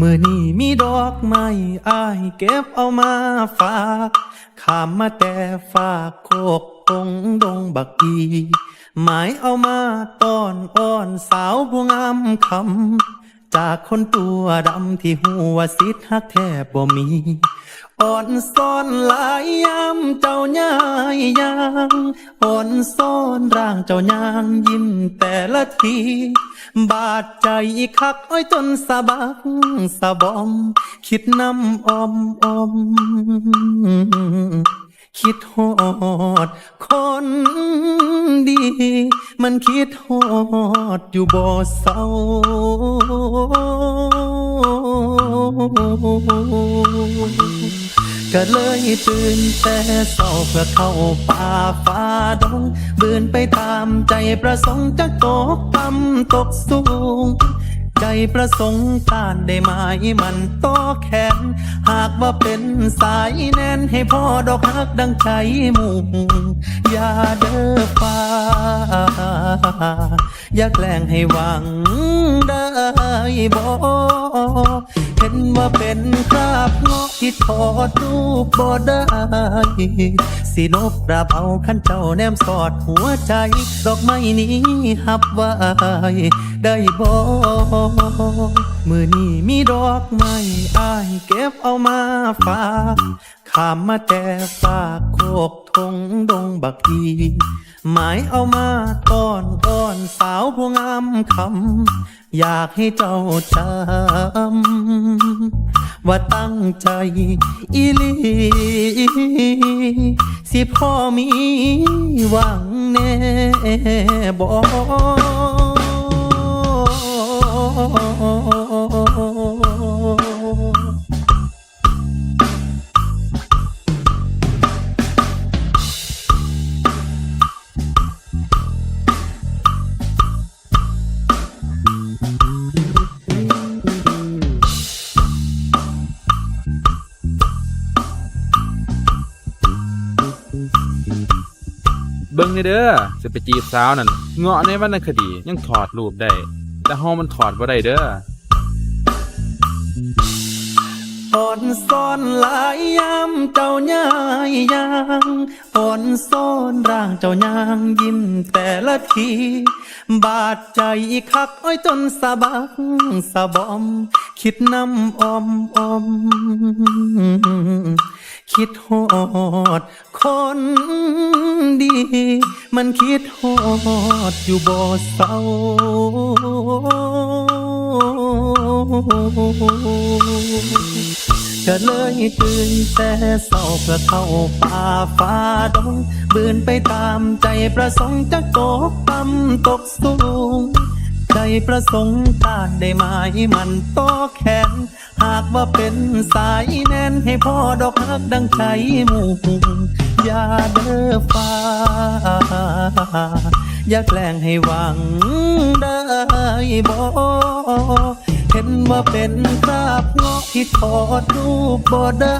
มื่อนี้มีดอกไม้อายเก็บเอามาฝากขามมาแต่ฝากโคกตรงดงบักกีหมายเอามาต้อนอ้อนสาวผู้งามคำจากคนตัวดำที่หัวสิทธหักแทบบ่มี อ่อนซ่อนหลายยามเจ้าย่ายยาง อ่อนซ่อนร่างเจ้ายางยิ้มแต่ละที บาดใจคักอ้อยจนสะบักสะบอม คิดน้ำอมอม คิดฮอด คนดี มันคิดฮอดอยู่บ่เศร้า ก็เลยตื่นแต่เศร้าเพื่อเข้าป่าฟ้าดงบืนไปตามใจประสงค์จะตกต่ำตกสูง ใจประสงค์การได้หมายมันต่อแขน หากว่าเป็นสายแน่นให้พ่อดอกฮักดังใจมู่อย่าเด้อฟ้า อย่าแกล้งให้หวังได้บ่เห็น ว่าเป็นคราบงอกที่ถอดรูปบ่ได้สินบระเผาขันเจ้าแนมสอดหัวใจ ดอกไม้นี้หับไว้ได้บ่มือนี้มีดอกไม้อายเก็บเอามาฝาก ขามมาแต่ฝากโคกทงดงบักกีหมายเอามาต้อนอ้อนสาวผู้งามคำอยากให้เจ้าจำว่าตั้งใจอีลีสิพ่อมีหวังแน่บอก เบิ่งนี่เด้อสิไปจีบสาวนั่นเงาะในวรรณคดียังถอดรูปได้ แต่เฮามันถอดบ่ได้เด้ออ่อนซ่อนหลายยามเจ้าย่ายยางอ่อนซ่อนร่างเจ้ายางยิ้มแต่ละที บาดใจคักอ้อยจนสะบักสะบอม คิดน้ำอมอม คิดฮอด คนดี มันคิดฮอดอยู่บ่เศร้าก็เลยตื่นแต่เศร้าเพื่อเข้าป่าฟ้าดงบืนไปตามใจประสงค์จะตกต่ำตกสูง ใจประสงค์การได้หมายมันต่อแขน หากว่าเป็นสายแน่นให้พ่อดอกฮักดังใจหมู่อย่าเด้อฟ้า อย่าแกล้งให้หวังได้บ่ เห็นว่าเป็นคราบงาะที่ถอดรูปบ่ได้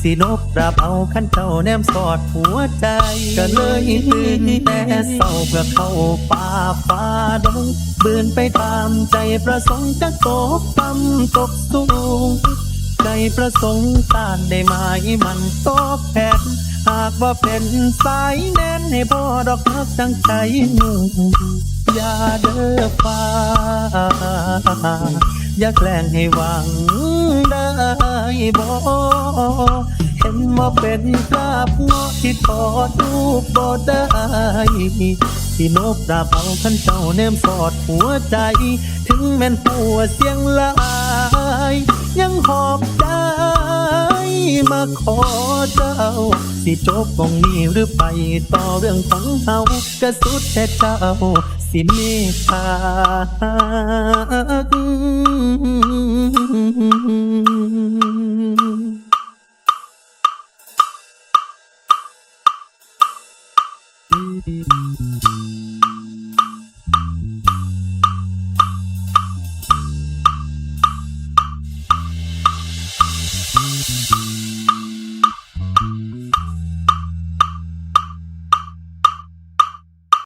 สินบราบเอาขั้นเจ้าแนมสอดหัวใจ ก็เลยตื่นแต่เศร้าเพื่อเข้าป่าฟ้าดงบืนไปตามใจประสงค์จะตกต่ำตกสูงใจประสงค์การได้หมายมันตอบแทนหากว่าเป็นสายแน่นให้พ่อดอกฮักจังใจหนุ่ม อย่าเด้อฟ้า อย่าแกล้งให้หวังได้บ่เห็นว่าเป็นคราบงาะที่ถอดรูปบ่ได้ที่นบดาบเอาขันเจ้าแนมสอดหัวใจ ถึงแม่นหัวเสียงลาย ยังหอบใจมาขอเจ้า สิจบตรงนี้หรือไปต่อเรื่องของเฮากระสุดแต่เจ้า สิเมตตาเ